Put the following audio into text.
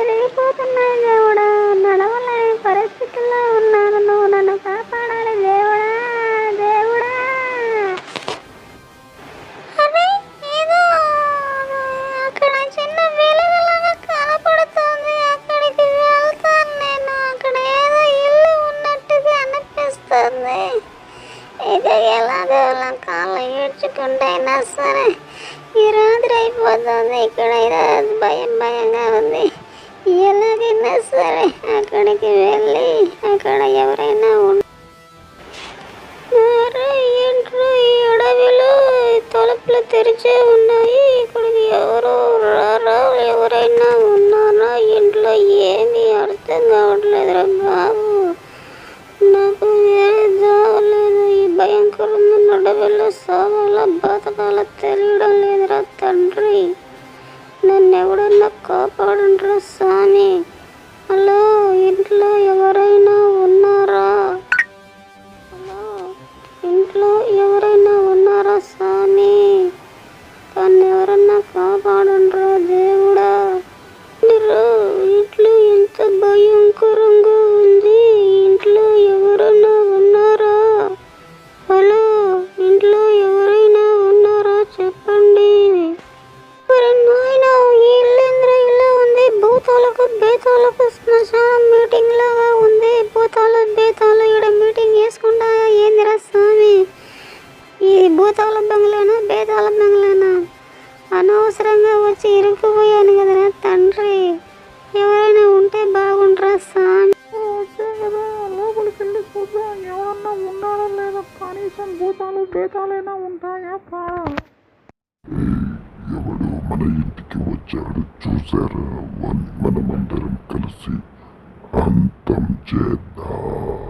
తెలియపోతున్నాయి దేవుడా. నడవలేని పరిస్థితుల్లో ఉన్నాను. నువ్వు నన్ను కాపాడాలి దేవుడా. దేవుడా. అక్కడ చిన్న వెలుగులాగా కనపడుతుంది. అక్కడికి వెళ్తాను నేను. అక్కడ ఏదో ఇల్లు ఉన్నట్టుగా అనిపిస్తుంది. ఇది ఎలాగో కాళ్ళు ఈడ్చుకుంటైనా సరే ఈ రాత్రి అయిపోతుంది. ఇక్కడ ఏదో భయం భయంగా ఉంది. ఎలాగైనా సరే అక్కడికి వెళ్ళి అక్కడ ఎవరైనా ఈ అడవిలో? తలుపులు తెరిచే ఉన్నాయి. ఇక్కడికి ఎవరు రారా? ఎవరైనా ఉన్నారా? ఇంట్లో ఏమీ అర్థం కావట్లేదురా బాబు. నాకు వేరే జావలేదు ఈ భయంకరమైన అడవిలో సావాల బతకాల తెలియడం లేదురా తండ్రి. నన్ను ఎవడన్నా కాపాడండిరా సామి? హలో ఇంట్లో ప్రశాంత్ మీటింగ్ లాగా ఉంది. భూతాలు బేతాలు ఇక్కడ మీటింగ్ వేసుకుంటా ఏందిరా స్వామి? ఈ భూతాల బంగ్లానా బేతాల బంగ్లానా అనవసరంగా వచ్చి ఇరుక్కుపోయాను కదరా తండ్రి. ఎవరైనా ఉంటే బాగుండ్రా స్వామి. ఎవరన్నా ఉన్నారా లేదా? కనీసం భూతాలు బేతాలైనా ఉంటాయా? మన ఇంటికి వచ్చాడు. చూసారా వన్- మనమందరం కలిసి అంతం చేద్దాం.